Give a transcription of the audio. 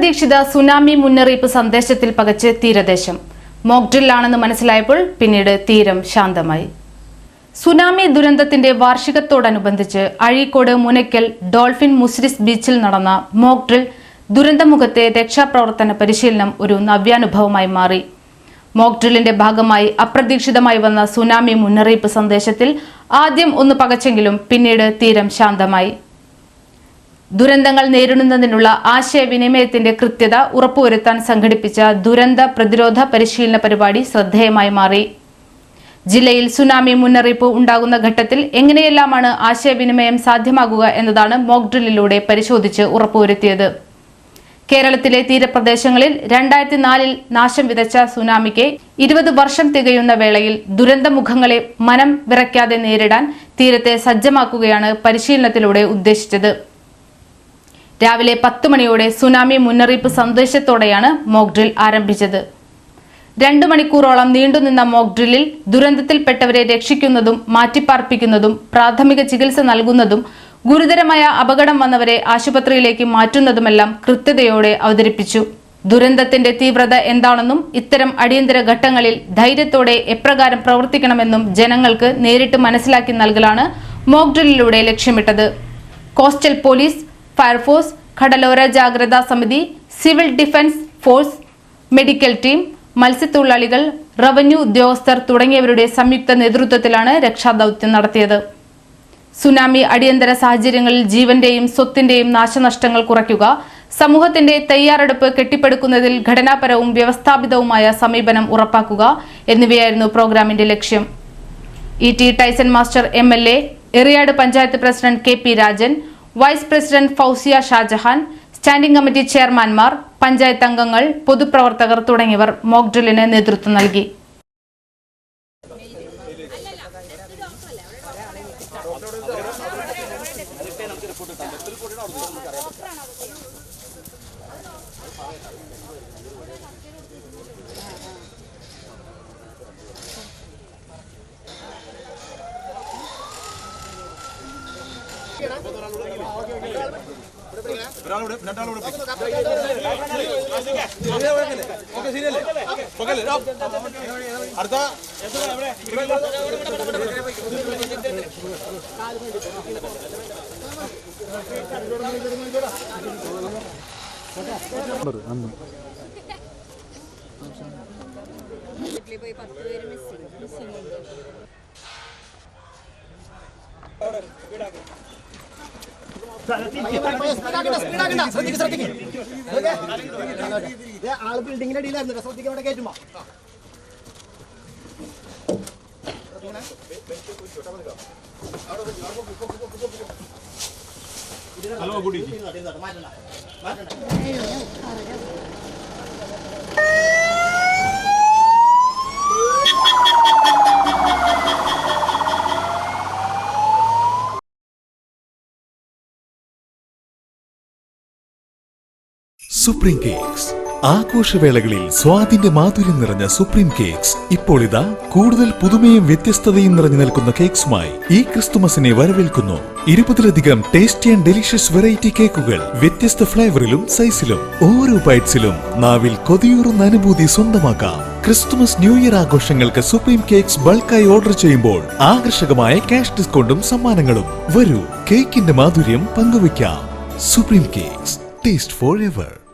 അപ്രതീക്ഷിത സുനാമി മുന്നറിയിപ്പ് സന്ദേശത്തിൽ പകച്ച് തീരദേശം. മോക്ഡ്രില്ലാണെന്ന് മനസ്സിലായപ്പോൾ പിന്നീട് തീരം ശാന്തമായി. സുനാമി ദുരന്തത്തിന്റെ വാർഷികത്തോടനുബന്ധിച്ച് അഴീക്കോട് മുനയ്ക്കൽ ഡോൾഫിൻ മുസ്രിസ് ബീച്ചിൽ നടന്ന മോക്ഡ്രിൽ ദുരന്തമുഖത്തെ രക്ഷാപ്രവർത്തന പരിശീലനം ഒരു നവ്യാനുഭവമായി മാറി. മോക്ഡ്രില്ലിന്റെ ഭാഗമായി അപ്രതീക്ഷിതമായി വന്ന സുനാമി മുന്നറിയിപ്പ് സന്ദേശത്തിൽ ആദ്യം ഒന്ന് പകച്ചെങ്കിലും പിന്നീട് തീരം ശാന്തമായി. ദുരന്തങ്ങൾ നേരിടുന്നതിനുള്ള ആശയവിനിമയത്തിന്റെ കൃത്യത ഉറപ്പുവരുത്താൻ സംഘടിപ്പിച്ച ദുരന്ത പ്രതിരോധ പരിശീലന പരിപാടി ശ്രദ്ധേയമായി മാറി. ജില്ലയിൽ സുനാമി മുന്നറിയിപ്പ് ഉണ്ടാകുന്ന ഘട്ടത്തിൽ എങ്ങനെയെല്ലാമാണ് ആശയവിനിമയം സാധ്യമാകുക എന്നതാണ് മോക്ക് ഡ്രില്ലിലൂടെ പരിശോധിച്ച് ഉറപ്പുവരുത്തിയത്. കേരളത്തിലെ തീരപ്രദേശങ്ങളിൽ രണ്ടായിരത്തി നാലിൽ നാശം വിതച്ച സുനാമിക്ക് ഇരുപത് വർഷം തികയുന്ന വേളയിൽ ദുരന്തമുഖങ്ങളെ മനം വിറയ്ക്കാതെ നേരിടാൻ തീരത്തെ സജ്ജമാക്കുകയാണ് പരിശീലനത്തിലൂടെ ഉദ്ദേശിച്ചത്. രാവിലെ പത്ത് മണിയോടെ സുനാമി മുന്നറിയിപ്പ് സന്ദേശത്തോടെയാണ് മോക്ക് ഡ്രിൽ ആരംഭിച്ചത്. രണ്ടു മണിക്കൂറോളം നീണ്ടുനിന്ന മോക്ക് ഡ്രില്ലിൽ ദുരന്തത്തിൽപ്പെട്ടവരെ രക്ഷിക്കുന്നതും മാറ്റിപ്പാർപ്പിക്കുന്നതും പ്രാഥമിക ചികിത്സ നൽകുന്നതും ഗുരുതരമായ അപകടം വന്നവരെ ആശുപത്രിയിലേക്ക് മാറ്റുന്നതുമെല്ലാം കൃത്യതയോടെ അവതരിപ്പിച്ചു. ദുരന്തത്തിന്റെ തീവ്രത എന്താണെന്നും ഇത്തരം അടിയന്തര ഘട്ടങ്ങളിൽ ധൈര്യത്തോടെ എപ്രകാരം പ്രവർത്തിക്കണമെന്നും ജനങ്ങൾക്ക് നേരിട്ട് മനസ്സിലാക്കി നൽകലാണ് മോക്ക് ഡ്രില്ലിലൂടെ ലക്ഷ്യമിട്ടത്. കോസ്റ്റൽ പോലീസ് ഫയർഫോഴ്സ് കടലോര ജാഗ്രതാ സമിതി civil defence force medical team മത്സ്യത്തൊഴിലാളികൾ റവന്യൂ ഉദ്യോഗസ്ഥർ തുടങ്ങിയവരുടെ സംയുക്ത നേതൃത്വത്തിലാണ് രക്ഷാദൌത്യം നടത്തിയത്. സുനാമി അടിയന്തര സാഹചര്യങ്ങളിൽ ജീവന്റെയും സ്വത്തിന്റെയും നാശനഷ്ടങ്ങൾ കുറയ്ക്കുക സമൂഹത്തിന്റെ തയ്യാറെടുപ്പ് കെട്ടിപ്പടുക്കുന്നതിൽ ഘടനാപരവും വ്യവസ്ഥാപിതവുമായ സമീപനം ഉറപ്പാക്കുക എന്നിവയായിരുന്നു പ്രോഗ്രാമിന്റെ ലക്ഷ്യം. E T Tyson master M L A Eriyad panchayat president K P Rajan vice president Fousiya Shajahan standing committee ചെയർമാൻമാർ panchayat അംഗങ്ങൾ പൊതുപ്രവർത്തകർ തുടങ്ങിയവർ മോക്ഡ്രില്ലിന് നേതൃത്വം നൽകി. അടുത്ത പോയി പത്ത് പേര് മിസ്സിംഗ് മിസ്സിംഗ് ഉണ്ട് ബിൽഡിങ്ങിന്റെ കയറ്റുമ്പോ ഹലോ കൂടി സുപ്രീം കേക്സ് ആഘോഷവേളകളിൽ സ്വാദിന്റെ മാധുര്യം നിറഞ്ഞ സുപ്രീം കേക്സ് ഇപ്പോൾ ഇതാ കൂടുതൽ പുതുമയും വ്യത്യസ്തതയും നിറഞ്ഞു നിൽക്കുന്ന കേക്സുമായി ഈ ക്രിസ്തുമസിനെ വരവേൽക്കുന്നു. ഇരുപതിലധികം ടേസ്റ്റി ആൻഡ് ഡെലിഷ്യസ് വെറൈറ്റി കേക്കുകൾ വ്യത്യസ്ത ഫ്ലേവറിലും സൈസിലും ഓരോ ബൈറ്റ്സിലും നാവിൽ കൊതിയൂറുന്ന അനുഭൂതി സ്വന്തമാക്കാം. ക്രിസ്തുമസ് ന്യൂ ഇയർ ആഘോഷങ്ങൾക്ക് സുപ്രീം കേക്സ് ബൾക്കായി ഓർഡർ ചെയ്യുമ്പോൾ ആകർഷകമായ ക്യാഷ് ഡിസ്കൗണ്ടും സമ്മാനങ്ങളും. വരൂ കേക്കിന്റെ മാധുര്യം പങ്കുവയ്ക്കാം. Supreme Cakes taste forever.